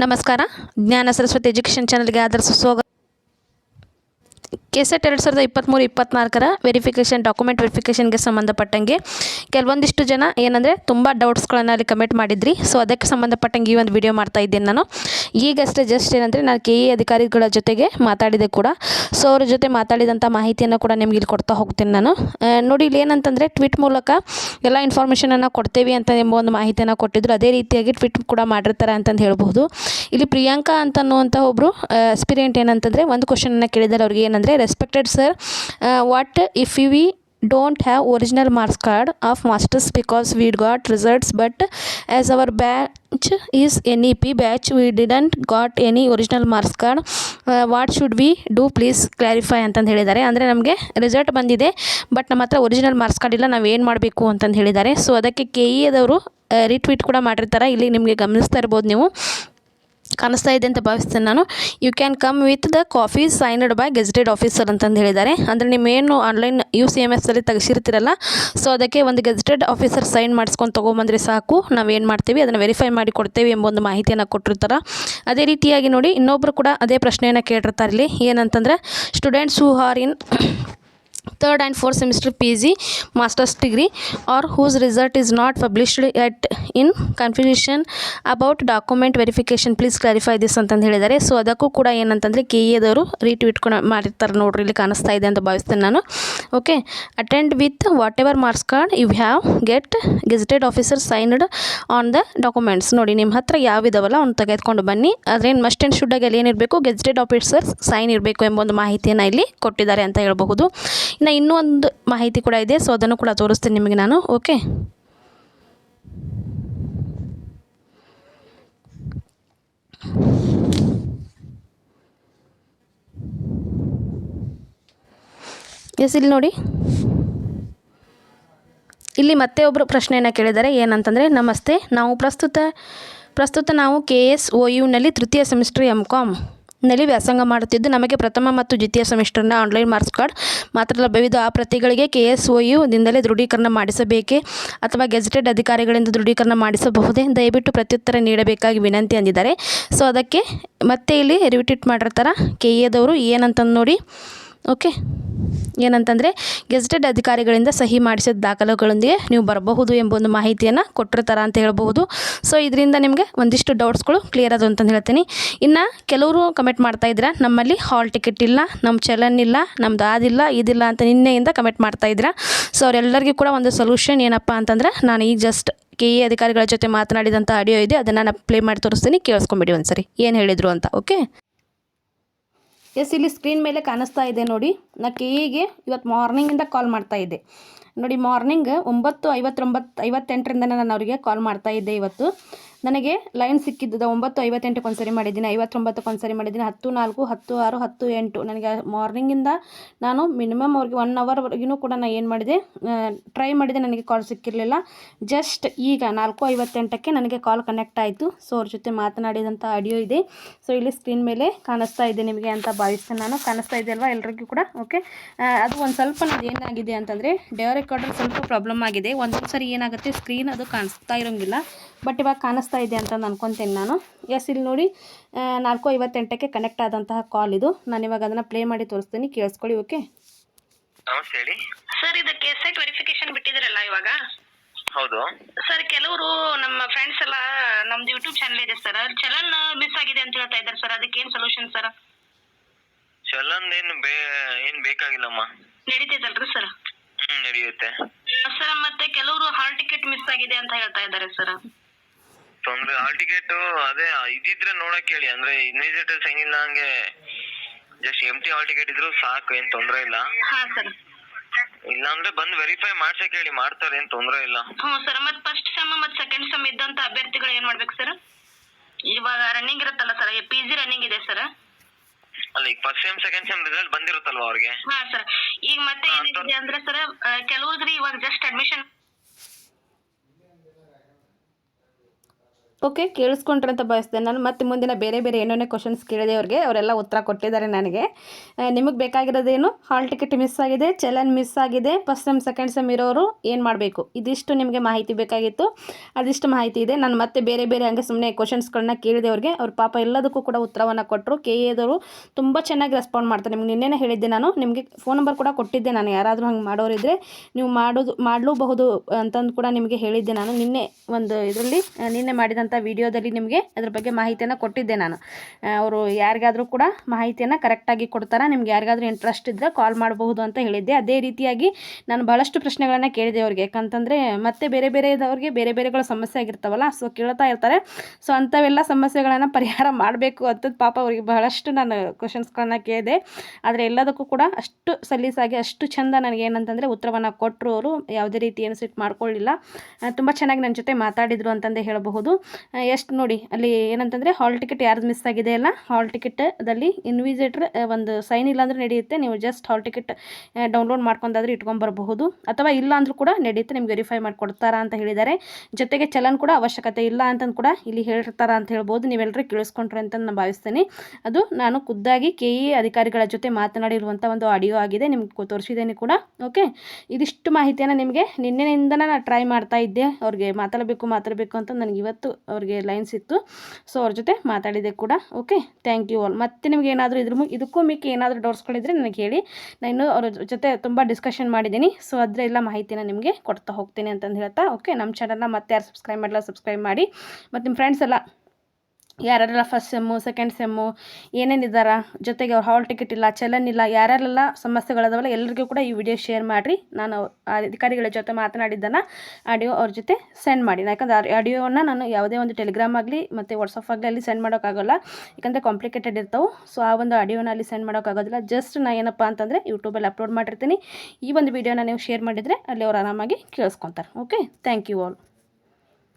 ನಮಸ್ಕಾರ. ಜ್ಞಾನ ಸರಸ್ವತಿ ಎಜುಕೇಷನ್ ಚಾನಲ್ಗೆ ಆದರ್ಶ ಸ್ವಾಗತ. ಕೆಸೆಟ್ ಎರಡು ಸಾವಿರದ ಇಪ್ಪತ್ತ್ಮೂರು ಇಪ್ಪತ್ತ್ನಾಲ್ಕರ ವೆರಿಫಿಕೇಷನ್, ಡಾಕ್ಯುಮೆಂಟ್ ವೆರಿಫಿಕೇಷನ್ಗೆ ಸಂಬಂಧಪಟ್ಟಂಗೆ ಕೆಲವೊಂದಿಷ್ಟು ಜನ ಏನಂದರೆ ತುಂಬ ಡೌಟ್ಸ್ಗಳನ್ನು ಅಲ್ಲಿ ಕಮೆಂಟ್ ಮಾಡಿದ್ರಿ. ಸೊ, ಅದಕ್ಕೆ ಸಂಬಂಧಪಟ್ಟಂಗೆ ಈ ಒಂದು ವಿಡಿಯೋ ಮಾಡ್ತಾ ಇದ್ದೀನಿ ನಾನು. ಈಗಷ್ಟೇ ಜಸ್ಟ್ ಏನಂದರೆ ನಾನು ಕೆ ಇ ಅಧಿಕಾರಿಗಳ ಜೊತೆಗೆ ಮಾತಾಡಿದೆ ಕೂಡ. ಸೊ, ಅವ್ರ ಜೊತೆ ಮಾತಾಡಿದಂಥ ಮಾಹಿತಿಯನ್ನು ಕೂಡ ನಿಮ್ಗೆ ಇಲ್ಲಿ ಕೊಡ್ತಾ ಹೋಗ್ತೀನಿ ನಾನು. ನೋಡಿ ಇಲ್ಲಿ ಏನಂತಂದರೆ ಟ್ವಿಟ್ ಮೂಲಕ ಎಲ್ಲ ಇನ್ಫಾರ್ಮೇಷನನ್ನು ಕೊಡ್ತೇವೆ ಅಂತ ಎಂಬ ಒಂದು ಮಾಹಿತಿಯನ್ನು ಕೊಟ್ಟಿದ್ರು. ಅದೇ ರೀತಿಯಾಗಿ ಟ್ವಿಟ್ ಕೂಡ ಮಾಡಿರ್ತಾರೆ ಅಂತಂದು ಹೇಳ್ಬೋದು ಇಲ್ಲಿ ಪ್ರಿಯಾಂಕಾ ಅಂತ ಅನ್ನುವಂಥ ಒಬ್ಬರು ಎಕ್ಸ್ಪೀರಿಯೆಂಟ್ ಏನಂತಂದರೆ ಒಂದು ಕ್ವಶನನ್ನು ಕೇಳಿದ್ದಾರೆ. ಅವ್ರಿಗೆ ಏನಂದರೆ sir what if you we don't have original marks card of masters because we got results but as our batch is N E P batch we didn't got any original marks card what should we do please clarify ಅಂತಂದು ಹೇಳಿದ್ದಾರೆ. ಅಂದರೆ ನಮಗೆ result ಬಂದಿದೆ but ನಮ್ಮ ಹತ್ರ original marks card ಇಲ್ಲ, ನಾವು ಏನು ಮಾಡಬೇಕು ಅಂತಂದು ಹೇಳಿದ್ದಾರೆ. ಸೊ ಅದಕ್ಕೆ ಕೆ ಇ ಅದವರು ರಿಟ್ವೀಟ್ ಕೂಡ ಮಾಡಿರ್ತಾರೆ. ಇಲ್ಲಿ ನಿಮಗೆ ಗಮನಿಸ್ತಾ ಇರ್ಬೋದು ನೀವು. ಕಾಣಿಸ್ತಾ ಇದೆ ಅಂತ ಭಾವಿಸ್ತೇನೆ ನಾನು. You can come with the copy signed by gazetted officer ಅಂತಂದು ಹೇಳಿದ್ದಾರೆ. ಅಂದರೆ ನಿಮ್ಮೇನು ಆನ್ಲೈನ್ ಯು ಸಿ ಎಂ ಎಸ್ಸಲ್ಲಿ ತೆಗೆಸಿರ್ತೀರಲ್ಲ ಸೊ ಅದಕ್ಕೆ ಒಂದು ಗೆಜೆಟೆಡ್ ಆಫೀಸರ್ ಸೈನ್ ಮಾಡಿಸ್ಕೊಂಡು ತೊಗೊಂಬಂದರೆ ಸಾಕು. ನಾವು ಏನು ಮಾಡ್ತೀವಿ, ಅದನ್ನು ವೆರಿಫೈ ಮಾಡಿ ಕೊಡ್ತೇವೆ ಎಂಬ ಒಂದು ಮಾಹಿತಿಯನ್ನು ಕೊಟ್ಟಿರ್ತಾರೆ. ಅದೇ ರೀತಿಯಾಗಿ ನೋಡಿ ಇನ್ನೊಬ್ಬರು ಕೂಡ ಅದೇ ಪ್ರಶ್ನೆಯನ್ನು ಕೇಳಿರ್ತಾರೆ ಇಲ್ಲಿ. ಏನಂತಂದರೆ students who are in third and fourth semester PG master's degree, or whose result is not published yet in confusion about document verification. Please clarify this ಅಂತಂದು ಹೇಳಿದ್ದಾರೆ. ಸೊ ಅದಕ್ಕೂ ಕೂಡ ಏನಂತಂದರೆ ಕೆ ಎದವರು ರೀಟ್ವೀಟ್ ಕೂಡ ಮಾಡಿರ್ತಾರೆ ನೋಡ್ರಿ, ಇಲ್ಲಿ ಕಾಣಿಸ್ತಾ ಇದೆ ಅಂತ ಭಾವಿಸ್ತೇನೆ ನಾನು. Okay attend with whatever marks card you have get gazetted officer signed on the documents ನೋಡಿ ನಿಮ್ಮ ಹತ್ರ ಯಾವಿದಾವಲ್ಲ ಅವ್ನು ತೆಗೆದುಕೊಂಡು ಬನ್ನಿ. ಅದ್ರೇನು ಮಸ್ಟ್ ಆ್ಯಂಡ್ ಶುಡ್ಡಾಗಿ ಅಲ್ಲಿ ಏನಿರಬೇಕು? ಗೆಜೆಟೆಡ್ ಆಫೀಸರ್ಸ್ ಸೈನ್ ಇರಬೇಕು ಎಂಬ ಒಂದು ಮಾಹಿತಿಯನ್ನು ಇಲ್ಲಿ ಕೊಟ್ಟಿದ್ದಾರೆ ಅಂತ ಹೇಳ್ಬಹುದು. ಇನ್ನು ಇನ್ನೂ ಒಂದು ಮಾಹಿತಿ ಕೂಡ ಇದೆ ಸೊ ಅದನ್ನು ಕೂಡ ತೋರಿಸ್ತೀನಿ ನಿಮಗೆ ನಾನು ಓಕೆ ಎಸ್ ಇಲ್ಲಿ ನೋಡಿ. ಇಲ್ಲಿ ಮತ್ತೆ ಒಬ್ಬರು ಪ್ರಶ್ನೆಯನ್ನು ಕೇಳಿದ್ದಾರೆ, ಏನಂತಂದರೆ, ನಮಸ್ತೆ, ನಾವು ಪ್ರಸ್ತುತ ಪ್ರಸ್ತುತ ನಾವು ಕೆ ಎಸ್ ಒ ಯುನಲ್ಲಿ ತೃತೀಯ ಸೆಮಿಸ್ಟರ್ ಎಂ ಕಾಮ್ ನಲ್ಲಿ ವ್ಯಾಸಂಗ ಮಾಡುತ್ತಿದ್ದು, ನಮಗೆ ಪ್ರಥಮ ಮತ್ತು ದ್ವಿತೀಯ ಸೆಮಿಸ್ಟರ್ನ ಆನ್ಲೈನ್ ಮಾರ್ಕ್ಸ್ ಕಾರ್ಡ್ ಮಾತ್ರ ಲಭ್ಯವಿದ್ದು, ಆ ಪ್ರತಿಗಳಿಗೆ ಕೆ ಎಸ್ ಒ ಯುದಿಂದಲೇ ದೃಢೀಕರಣ ಮಾಡಿಸಬೇಕೇ ಅಥವಾ ಗೆಜೆಟೆಡ್ ಅಧಿಕಾರಿಗಳಿಂದ ದೃಢೀಕರಣ ಮಾಡಿಸಬಹುದೇ? ದಯವಿಟ್ಟು ಪ್ರತ್ಯುತ್ತರ ನೀಡಬೇಕಾಗಿ ವಿನಂತಿ ಅಂದಿದ್ದಾರೆ. ಸೊ, ಅದಕ್ಕೆ ಮತ್ತೆ ಇಲ್ಲಿ ರಿವಿಟಿಟ್ ಮಾಡಿರ್ತಾರೆ? ಕೆ ಎದವರು ಏನಂತಂದು ನೋಡಿ. ಓಕೆ. ಏನಂತಂದರೆ ಗೆಜೆಟೆಡ್ ಅಧಿಕಾರಿಗಳಿಂದ ಸಹಿ ಮಾಡಿಸಿದ ದಾಖಲೆಗಳೊಂದಿಗೆ ನೀವು ಬರಬಹುದು ಎಂಬ ಒಂದು ಮಾಹಿತಿಯನ್ನು ಕೊಟ್ಟಿರ್ತಾರೆ ಅಂತ ಹೇಳ್ಬೋದು ಸೊ ಇದರಿಂದ ನಿಮಗೆ ಒಂದಿಷ್ಟು ಡೌಟ್ಸ್ಗಳು ಕ್ಲಿಯರ್ ಅದು ಅಂತಂದು ಹೇಳ್ತೀನಿ. ಇನ್ನು ಕೆಲವರು ಕಮೆಂಟ್ ಮಾಡ್ತಾ ಇದ್ದೀರಾ, ನಮ್ಮಲ್ಲಿ ಹಾಲ್ ಟಿಕೆಟ್ ಇಲ್ಲ ನಮ್ಮ ಚಲನ್ ಇಲ್ಲ, ನಮ್ದು ಆದಿಲ್ಲ ಇದಿಲ್ಲ ಅಂತ ನಿನ್ನೆಯಿಂದ ಕಮೆಂಟ್ ಮಾಡ್ತಾ ಇದ್ದೀರಾ. ಸೊ ಅವರೆಲ್ಲರಿಗೂ ಕೂಡ ಒಂದು ಸೊಲ್ಯೂಷನ್ ಏನಪ್ಪ ಅಂತಂದ್ರೆ ನಾನು ಈಗ ಜಸ್ಟ್ ಕೆ ಇ ಅಧಿಕಾರಿಗಳ ಜೊತೆ ಮಾತನಾಡಿದಂಥ ಆಡಿಯೋ ಇದೆ, ಅದನ್ನು ನಾನು ಪ್ಲೇ ಮಾಡಿ ತೋರಿಸ್ತೀನಿ, ಕೇಳಿಸ್ಕೊಂಬಿಡಿ ಒಂದು ಸರಿ ಏನು ಹೇಳಿದರು ಅಂತ ಓಕೆ ಎಸ್, ಇಲ್ಲಿ ಸ್ಕ್ರೀನ್ ಮೇಲೆ ಕಾಣಿಸ್ತಾ ಇದೆ ನೋಡಿ. ನಾ ಕೆ ಇಗೆ ಇವತ್ತು ಮಾರ್ನಿಂಗಿಂದ ಕಾಲ್ ಮಾಡ್ತಾ ಇದ್ದೆ. ನೋಡಿ ಮಾರ್ನಿಂಗ್ ಒಂಬತ್ತು ಐವತ್ತೊಂಬತ್ತು ಐವತ್ತೆಂಟರಿಂದ ನಾನು ಅವರಿಗೆ ಕಾಲ್ ಮಾಡ್ತಾ ಇದ್ದೆ ಇವತ್ತು. ನನಗೆ ಲೈನ್ ಸಿಕ್ಕಿದ್ದು ಒಂಬತ್ತು ಐವತ್ತೆಂಟಕ್ಕೆ ಒಂದು ಸರಿ ಮಾಡಿದ್ದೀನಿ, ಐವತ್ತೊಂಬತ್ತಕ್ಕೆ ಒಂದು ಸರಿ ಮಾಡಿದ್ದೀನಿ, ಹತ್ತು ನಾಲ್ಕು, ಹತ್ತು ಆರು, ಹತ್ತು ಎಂಟು. ನನಗೆ ಮಾರ್ನಿಂಗಿಂದ ನಾನು ಮಿನಿಮಮ್ ಅವ್ರಿಗೆ ಒನ್ ಅವರ್ವರೆಗೂ ಕೂಡ ನಾನು ಏನು ಮಾಡಿದೆ ಟ್ರೈ ಮಾಡಿದೆ, ನನಗೆ ಕಾಲ್ ಸಿಕ್ಕಿರಲಿಲ್ಲ. ಜಸ್ಟ್ ಈಗ ನಾಲ್ಕು ಐವತ್ತೆಂಟಕ್ಕೆ ನನಗೆ ಕಾಲ್ ಕನೆಕ್ಟ್ ಆಯಿತು. ಸೊ ಅವ್ರ ಜೊತೆ ಮಾತನಾಡಿದಂಥ ಆಡಿಯೋ ಇದೆ. ಸೊ ಇಲ್ಲಿ ಸ್ಕ್ರೀನ್ ಮೇಲೆ ಕಾಣಿಸ್ತಾ ಇದೆ ನಿಮಗೆ ಅಂತ ಭಾವಿಸ್ತೇನೆ ನಾನು. ಕಾಣಿಸ್ತಾ ಇದೆ ಅಲ್ವಾ ಎಲ್ರಿಗೂ ಕೂಡ? ಓಕೆ ಅದು ಒಂದು ಸ್ವಲ್ಪ ಏನಾಗಿದೆ ಅಂತಂದರೆ ಡೇ ರೆಕಾರ್ಡರ್ ಸ್ವಲ್ಪ ಪ್ರಾಬ್ಲಮ್ ಆಗಿದೆ. ಒಂದೊಂದು ಸರಿ ಏನಾಗುತ್ತೆ ಸ್ಕ್ರೀನ್ ಅದು ಕಾಣಿಸ್ತಾ ಇರೋಂಗಿಲ್ಲ. ಬಟ್ ಇವಾಗ ಕಾಣಿಸ್ತಾ ಇದೆ ಅಂತ ಅನ್ಕೊತೀನಿ ನಾನು. ಎಸ್ ಇಲ್ಲಿ ನೋಡಿ ನಾಲ್ಕು ಐವತ್ತೆಂಟಕ್ಕೆ ಕನೆಕ್ಟ್ ಆದಂತಹ ಕಾಲ್ ಇದು. ನಾನು ಇವಾಗ ಅದನ್ನು ಪ್ಲೇ ಮಾಡಿ ತೋರಿಸ್ತೀನಿ. ಕೇಳಿಸ್ಕೊಳ್ಳಿ ಓಕೆ ಸರ್ ಇದಕ್ಕೆ ಕೆಸೆಟ್ ವೆರಿಫಿಕೇಶನ್ ಬಿಟ್ಟಿದ್ರಲ್ಲ ಇವಾಗ? ಹೌದು. ಸರ್ ಕೆಲವರು ನಮ್ಮ ಫ್ರೆಂಡ್ಸ್ ಎಲ್ಲ ನಮ್ದು ಯೂಟ್ಯೂಬ್ ಚಾನಲ್ ಇದೆ ಸರ್ ಚಲನ್ ಮಿಸ್ ಆಗಿದೆ ಅಂತ ಹೇಳ್ತಾ ಇದ್ದಾರೆ ಸರ್ ಅದಕ್ಕೆ ಏನ್ ಸೊಲ್ಯೂಷನ್ ಸರ್ ಚಲನ್ ಏನು ಬೇ ಏನ್ ಬೇಕಾಗಿಲ್ಲಮ್ಮ. ನಡೀತೈತಲ್ರಿ ಸರ್ ನಡೆಯುತ್ತೆ. ಸರ್ ಮತ್ತೆ ಕೆಲವರು ಹಾಲ್ ಟಿಕೆಟ್ ಮಿಸ್ ಆಗಿದೆ ಅಂತ ಹೇಳ್ತಾ ಇದ್ದಾರೆ ಸರ್ ತೊಂದ್ರೆ ಹಾಲ್ ಟಿಕೆಟ್ ಅದೇ ಇದಿದ್ರೆ ನೋಡಕ್ ಹೇಳಿ. ಅಂದ್ರೆ ಇನ್ವಿಜಿಟರ್ಸ್ ಸೈನ್ ಇಲ್ಲ ಹಂಗೆ ಜಸ್ಟ್ ಎಂಟಿ ಹಾಲ್ ಟಿಕೆಟ್ ಇದ್ರು ಸಾಕು ಏನ್ ತೊಂದ್ರೆ ಇಲ್ಲ. ಹಾ ಸರ್ ಇಲ್ಲ ಅಂದ್ರೆ ಬಂದ್ ವೆರಿಫೈ ಮಾಡ್ಸಕ್ ಹೇಳಿ ಮಾಡ್ತಾರೆ ಏನ್ ತೊಂದ್ರೆ ಇಲ್ಲ. ಹ್ಞೂ ಸರ್ ಮತ್ತೆ ಫಸ್ಟ್ ಸೆಮ್ ಮತ್ತೆ ಸೆಕೆಂಡ್ ಸೆಮ್ ಇದ್ದಂತ ಅಭ್ಯರ್ಥಿಗಳು ಏನ್ ಮಾಡ್ಬೇಕು ಸರ್ ಇವಾಗ ರನ್ನಿಂಗ್ ಇರುತ್ತಲ್ಲ ಸರ್ ಪಿ ಜಿ ರನ್ನಿಂಗ್ ಇದೆ ಸರ್ ಅಲ್ಲ ಈಗ first sem second sem result ಬಂದಿರುತ್ತಲ್ವಾ ಅವ್ರಿಗೆ? ಹಾ ಸರ್ ಈಗ ಮತ್ತೆ ಏನಿದೆ ಅಂದ್ರೆ ಸರ್ ಕೆಲವ್ರಿಗೆ ಇವಾಗ ಜಸ್ಟ್ ಅಡ್ಮಿಷನ್ ಓಕೆ, ಕೇಳಿಸ್ಕೊಂಡ್ರೆ ಅಂತ ಬಯಸ್ತೇನೆ ನಾನು ಮತ್ತೆ ಮುಂದಿನ ಬೇರೆ ಬೇರೆ ಏನೇನೋ ಕ್ವಶನ್ಸ್ ಕೇಳಿದೆ ಅವ್ರಿಗೆ, ಅವರೆಲ್ಲ ಉತ್ತರ ಕೊಟ್ಟಿದ್ದಾರೆ ನನಗೆ. ನಿಮಗೆ ಬೇಕಾಗಿರೋದೇನು? ಹಾಲ್ ಟಿಕೆಟ್ ಮಿಸ್ ಆಗಿದೆ, ಚಲನ್ ಮಿಸ್ ಆಗಿದೆ ಫಸ್ಟ್ ಸೆಮ್ ಸೆಕೆಂಡ್ ಸೆಮ್ ಇರೋರು ಏನು ಮಾಡಬೇಕು? ಇದಿಷ್ಟು ನಿಮಗೆ ಮಾಹಿತಿ ಬೇಕಾಗಿತ್ತು. ಅದಿಷ್ಟು ಮಾಹಿತಿ ಇದೆ. ನಾನು ಮತ್ತೆ ಬೇರೆ ಬೇರೆ ಹಂಗೆ ಸುಮ್ಮನೆ ಕ್ವಶನ್ಸ್ಗಳನ್ನ ಕೇಳಿದೆ ಅವ್ರಿಗೆ. ಅವ್ರ ಪಾಪ ಎಲ್ಲದಕ್ಕೂ ಕೂಡ ಉತ್ತರವನ್ನು ಕೊಟ್ಟರು ಕೆ ಎದವರು ತುಂಬ ಚೆನ್ನಾಗಿ ರೆಸ್ಪಾಂಡ್ ಮಾಡ್ತಾರೆ. ನಿಮ್ಗೆ ನಿನ್ನೆನೇ ಹೇಳಿದ್ದೆ ನಾನು. ನಿಮಗೆ ಫೋನ್ ನಂಬರ್ ಕೂಡ ಕೊಟ್ಟಿದ್ದೆ ನಾನು. ಯಾರಾದರೂ ಹಂಗೆ ಮಾಡೋರಿದ್ದರೆ ನೀವು ಮಾಡೋದು, ಮಾಡಲೂಬಹುದು ಅಂತಂದು ಕೂಡ ನಿಮಗೆ ಹೇಳಿದ್ದೆ ನಾನು. ನಿನ್ನೆ ಒಂದು ಇದರಲ್ಲಿ ನಿನ್ನೆ ಮಾಡಿದಂಥ ವಿಡಿಯೋದಲ್ಲಿ ನಿಮಗೆ ಅದ್ರ ಬಗ್ಗೆ ಮಾಹಿತಿಯನ್ನು ಕೊಟ್ಟಿದ್ದೆ ನಾನು. ಅವರು ಯಾರಿಗಾದರೂ ಕೂಡ ಮಾಹಿತಿಯನ್ನು ಕರೆಕ್ಟಾಗಿ ಕೊಡ್ತಾರೆ, ನಿಮ್ಗೆ ಯಾರಿಗಾದರೂ ಇಂಟ್ರೆಸ್ಟ್ ಇದ್ದರೆ ಕಾಲ್ ಮಾಡಬಹುದು ಅಂತ ಹೇಳಿದ್ದೆ. ಅದೇ ರೀತಿಯಾಗಿ ನಾನು ಭಾಳಷ್ಟು ಪ್ರಶ್ನೆಗಳನ್ನು ಕೇಳಿದೆ ಅವ್ರಿಗೆ. ಯಾಕಂತಂದರೆ ಮತ್ತೆ ಬೇರೆ ಬೇರೆದವ್ರಿಗೆ ಬೇರೆ ಬೇರೆಗಳ ಸಮಸ್ಯೆ ಆಗಿರ್ತಾವಲ್ಲ ಸೊ ಕೇಳ್ತಾ ಇರ್ತಾರೆ. ಸೊ ಅಂಥವೆಲ್ಲ ಸಮಸ್ಯೆಗಳನ್ನು ಪರಿಹಾರ ಮಾಡಬೇಕು ಅಂತದ್ದು ಪಾಪ ಅವ್ರಿಗೆ ಬಹಳಷ್ಟು ನಾನು ಕ್ವಶನ್ಸ್ಗಳನ್ನ ಕೇಳಿದೆ. ಆದರೆ ಎಲ್ಲದಕ್ಕೂ ಕೂಡ ಅಷ್ಟು ಸಲೀಸಾಗಿ, ಅಷ್ಟು ಚಂದ ನನಗೆ ಏನಂತಂದರೆ ಉತ್ತರವನ್ನು ಕೊಟ್ಟರು ಅವರು. ಯಾವುದೇ ರೀತಿ ಏನು ಸಿಟ್ಟು ಮಾಡ್ಕೊಳ್ಳಿಲ್ಲ ತುಂಬ ಚೆನ್ನಾಗಿ ನನ್ನ ಜೊತೆ ಮಾತಾಡಿದರು ಅಂತಂದೇ ಹೇಳಬಹುದು. ಎಷ್ಟು ನೋಡಿ, ಅಲ್ಲಿ ಏನಂತಂದರೆ ಹಾಲ್ ಟಿಕೆಟ್ ಯಾರ್ದು ಮಿಸ್ ಆಗಿದೆ ಅಲ್ಲ ಹಾಲ್ ಟಿಕೆಟದಲ್ಲಿ ಇನ್ವಿಸಿಟ್ರ್ ಒಂದು ಸೈನ್ ಇಲ್ಲಾಂದ್ರೆ ನಡೆಯುತ್ತೆ. ನೀವು ಜಸ್ಟ್ ಹಾಲ್ ಟಿಕೆಟ್ ಡೌನ್ಲೋಡ್ ಮಾಡ್ಕೊಂಡಾದ್ರೆ ಇಟ್ಕೊಂಬರಬಹುದು. ಅಥವಾ ಇಲ್ಲ ಅಂದರೂ ಕೂಡ ನಡೆಯುತ್ತೆ, ನಿಮ್ಗೆ ವೆರಿಫೈ ಮಾಡಿಕೊಡ್ತಾರಾ ಅಂತ ಹೇಳಿದ್ದಾರೆ. ಜೊತೆಗೆ ಚಲನ್ ಕೂಡ ಅವಶ್ಯಕತೆ ಇಲ್ಲ ಅಂತಂದು ಕೂಡ ಇಲ್ಲಿ ಹೇಳಿರ್ತಾರ ಅಂತ ಹೇಳ್ಬೋದು. ನೀವೆಲ್ಲರೂ ಕೇಳಿಸ್ಕೊಂಡ್ರೆ ಅಂತ ನಾನು ಭಾವಿಸ್ತೀನಿ. ಅದು ನಾನು ಖುದ್ದಾಗಿ ಕೆ ಇ ಅಧಿಕಾರಿಗಳ ಜೊತೆ ಮಾತನಾಡಿರುವಂಥ ಒಂದು ಆಡಿಯೋ ಆಗಿದೆ, ನಿಮ್ಗೆ ತೋರಿಸಿದ್ದೇನೆ ಕೂಡ. ಓಕೆ ಇದಿಷ್ಟು ಮಾಹಿತಿಯನ್ನು ನಿಮಗೆ ನಿನ್ನೆಯಿಂದ ನಾನು ಟ್ರೈ ಮಾಡ್ತಾ ಇದ್ದೆ. ಅವ್ರಿಗೆ ಮಾತಾಡಬೇಕು ಮಾತಾಡಬೇಕು ಅಂತ ನನಗೆ ಇವತ್ತು ಅವ್ರಿಗೆ ಲೈನ್ಸ್ ಇತ್ತು. ಸೊ ಅವ್ರ ಜೊತೆ ಮಾತಾಡಿದೆ ಕೂಡ. ಓಕೆ ಥ್ಯಾಂಕ್ ಯು ಆಲ್ ಮತ್ತೆ ನಿಮ್ಗೆ ಏನಾದರೂ ಇದ್ರ ಇದಕ್ಕೂ ಮಿಕ್ಕಿ ಏನಾದರೂ ಡೌಟ್ಸ್ಗಳಿದ್ರೆ ನನಗೆ ಹೇಳಿ. ನಾನು ಅವ್ರ ಜೊತೆ ತುಂಬ ಡಿಸ್ಕಷನ್ ಮಾಡಿದ್ದೀನಿ. ಸೊ ಅದರೆಲ್ಲ ಮಾಹಿತಿನ ನಿಮಗೆ ಕೊಡ್ತಾ ಹೋಗ್ತೀನಿ ಅಂತಂದು ಹೇಳ್ತಾ. ಓಕೆ ನಮ್ಮ ಚಾನಲ್ನ ಮತ್ತೆ ಯಾರು ಸಬ್ಸ್ಕ್ರೈಬ್ ಮಾಡಲ್ಲ ಸಬ್ಸ್ಕ್ರೈಬ್ ಮಾಡಿ. ಮತ್ತು ನಿಮ್ಮ ಫ್ರೆಂಡ್ಸ್ ಎಲ್ಲ ಯಾರ್ಯಾರೆಲ್ಲ ಫಸ್ಟ್ ಸೆಮ್ಮು ಸೆಕೆಂಡ್ ಸೆಮ್ಮು ಏನೇನಿದ್ದಾರ ಜೊತೆಗೆ ಅವ್ರು ಹಾಲ್ ಟಿಕೆಟ್ ಇಲ್ಲ, ಚಲನ್ ಇಲ್ಲ, ಯಾರ್ಯಾರೆಲ್ಲ ಸಮಸ್ಯೆಗಳದಾವಲ್ಲ ಎಲ್ಲರಿಗೂ ಕೂಡ ಈ ವಿಡಿಯೋ ಶೇರ್ ಮಾಡಿರಿ. ನಾನು ಅಧಿಕಾರಿಗಳ ಜೊತೆ ಮಾತನಾಡಿದ್ದನ್ನು ಆಡಿಯೋ ಅವ್ರ ಜೊತೆ ಸೆಂಡ್ ಮಾಡಿ. ಯಾಕಂದ್ರೆ ಆಡಿಯೋವನ್ನು ನಾನು ಯಾವುದೇ ಒಂದು ಟೆಲಿಗ್ರಾಮ್ ಆಗಲಿ ಮತ್ತು ವಾಟ್ಸಪ್ ಆಗಲಿ ಅಲ್ಲಿ ಸೆಂಡ್ ಮಾಡೋಕ್ಕಾಗಲ್ಲ. ಯಾಕಂದರೆ ಕಾಂಪ್ಲಿಕೇಟೆಡ್ ಇರ್ತವೆ. ಸೊ ಆ ಒಂದು ಆಡಿಯೋನ ಅಲ್ಲಿ ಸೆಂಡ್ ಮಾಡೋಕ್ಕಾಗೋದಿಲ್ಲ. ಜಸ್ಟ್ ನಾನು ಏನಪ್ಪ ಅಂತಂದರೆ ಯೂಟ್ಯೂಬಲ್ಲಿ ಅಪ್ಲೋಡ್ ಮಾಡಿರ್ತೀನಿ ಈ ಒಂದು ವಿಡಿಯೋನ ನೀವು ಶೇರ್ ಮಾಡಿದರೆ ಅಲ್ಲಿ ಅವ್ರು ಆರಾಮಾಗಿ ಕೇಳಿಸ್ಕೊತಾರೆ. Okay thank you all